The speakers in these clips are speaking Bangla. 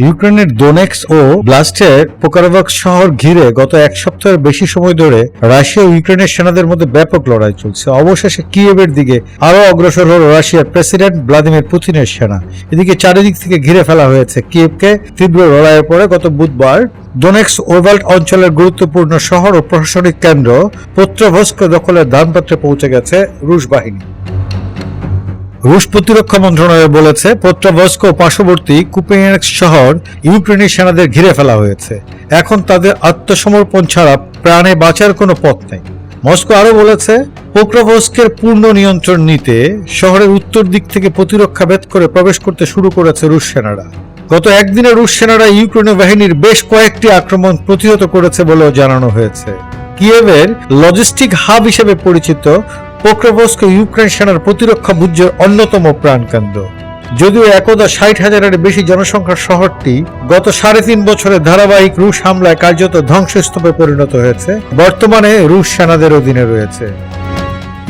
ইউক্রেনের দোনেক্স ও ব্লাস্টের পোকারোভক শহর ঘিরে গত এক সপ্তাহের বেশি সময় ধরে রাশিয়া ও ইউক্রেনের সেনাদের মধ্যে ব্যাপক লড়াই চলছে। অবশেষে কিয়েভের দিকে আরও অগ্রসর হল রাশিয়ার প্রেসিডেন্ট ভ্লাদিমির পুতিনের সেনা। এদিকে চারিদিক থেকে ঘিরে ফেলা হয়েছে কিয়েভকে। তীব্র লড়াইয়ের পরে গত বুধবার ডোনেক্স ওভাল্ট অঞ্চলের গুরুত্বপূর্ণ শহর ও প্রশাসনিক কেন্দ্র পোত্রভস্ক দখলের দানপত্রে পৌঁছে গেছে রুশ বাহিনী। রুশ প্রতিরক্ষা মন্ত্রণালয় বলেছে পোত্রাভস্ক ও পার্শ্ববর্তী কুপিয়ানস্ক শহর ইউক্রেনের সেনাদের ঘিরে ফেলা হয়েছে। এখন তাদের আত্মসমর্পণ ছাড়া প্রাণে বাঁচার কোনো পথ নেই। মস্কো আরও বলেছে, পোক্রাভস্কের পূর্ণ নিয়ন্ত্রণ নিতে শহরের উত্তর দিক থেকে প্রতিরক্ষা ভেদ করে প্রবেশ করতে শুরু করেছে রুশ সেনারা। গত একদিনে রুশ সেনারা ইউক্রেনীয় বাহিনীর বেশ কয়েকটি আক্রমণ প্রতিহত করেছে বলেও জানানো হয়েছে। কিয়েভের লজিস্টিক হাব হিসেবে পরিচিত পোক্রাভস্ক ইউক্রেন সেনার প্রতিরক্ষা বুজ্জের অন্যতম প্রাণকেন্দ্র। যদিও একদা ষাট হাজারের বেশি জনসংখ্যার শহরটি গত সাড়ে তিন বছরের ধারাবাহিক রুশ হামলায় কার্যত ধ্বংসস্তূপে পরিণত হয়েছে, বর্তমানে রুশ সেনাদের অধীনে রয়েছে।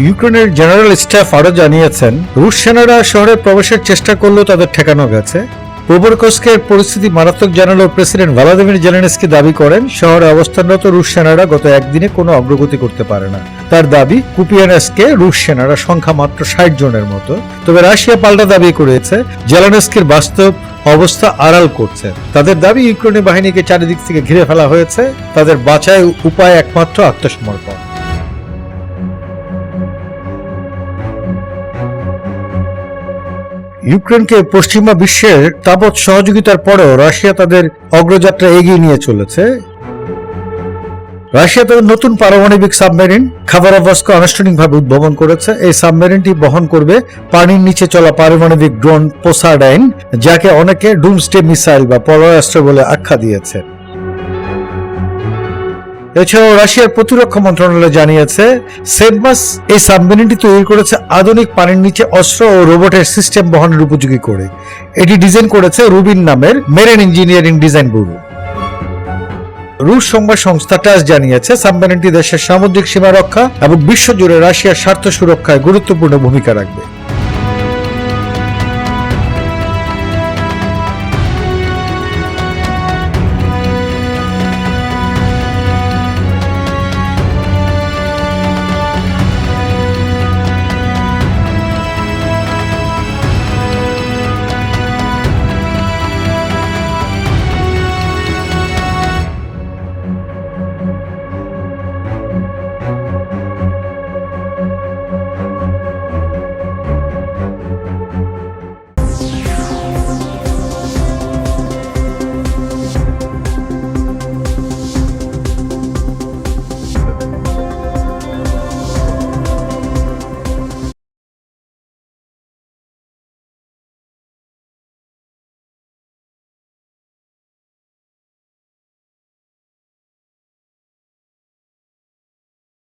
ইউক্রেনের জেনারেল স্টাফ আরও জানিয়েছেন, রুশ সেনারা শহরে প্রবেশের চেষ্টা করলেও তাদের ঠেকানো গেছে। পোবরকস্কের পরিস্থিতি মারাত্মক জানালেও প্রেসিডেন্ট ভ্লাদিমির জেলেনস্কি দাবি করেন, শহরে অবস্থানরত রুশ সেনারা গত একদিনে কোনো অগ্রগতি করতে পারে না। তার দাবি, কুপিয়ানেসকে রুশ সেনারা সংখ্যা মাত্র ষাট জনের মতো। তবে রাশিয়া পাল্টা দাবি করেছে, জেলেনস্কির বাস্তব অবস্থা আড়াল করছে। তাদের দাবি ইউক্রেনের বাহিনীকে চারিদিক থেকে ঘিরে ফেলা হয়েছে। তাদের বাঁচায় উপায় একমাত্র আত্মসমর্পণ। ইউক্রেনকে পশ্চিমা বিশ্বের তাবৎ সহযোগিতার পরেও রাশিয়া তাদের অগ্রযাত্রা এগিয়ে নিয়ে চলেছে। রাশিয়া তাদের নতুন পারমাণবিক সাবমেরিন খাবারভস্ক আনুষ্ঠানিকভাবে উদ্ভাবন করেছে। এই সাবমেরিনটি বহন করবে পানির নিচে চলা পারমাণবিক ড্রোন পোসাডাইন, যাকে অনেকে ডুমস্টে মিসাইল বা পররাষ্ট্র বলে আখ্যা দিয়েছে। এছাড়াও রাশিয়ার প্রতিরক্ষা মন্ত্রণালয় জানিয়েছে সেডমাস এই সাবমেরিনটি তৈরি করেছে আধুনিক পানির নিচে অস্ত্র ও রোবটের সিস্টেম বহনের উপযোগী করে। এটি ডিজাইন করেছে রুবিন নামের মেরেন ইঞ্জিনিয়ারিং ডিজাইন ব্যুরো রুশ সংবাদ সংস্থা টাস জানিয়েছে, সাবমেরিনটি দেশের সামুদ্রিক সীমা রক্ষা এবং বিশ্বজুড়ে রাশিয়ার স্বার্থ সুরক্ষায় গুরুত্বপূর্ণ ভূমিকা রাখবে।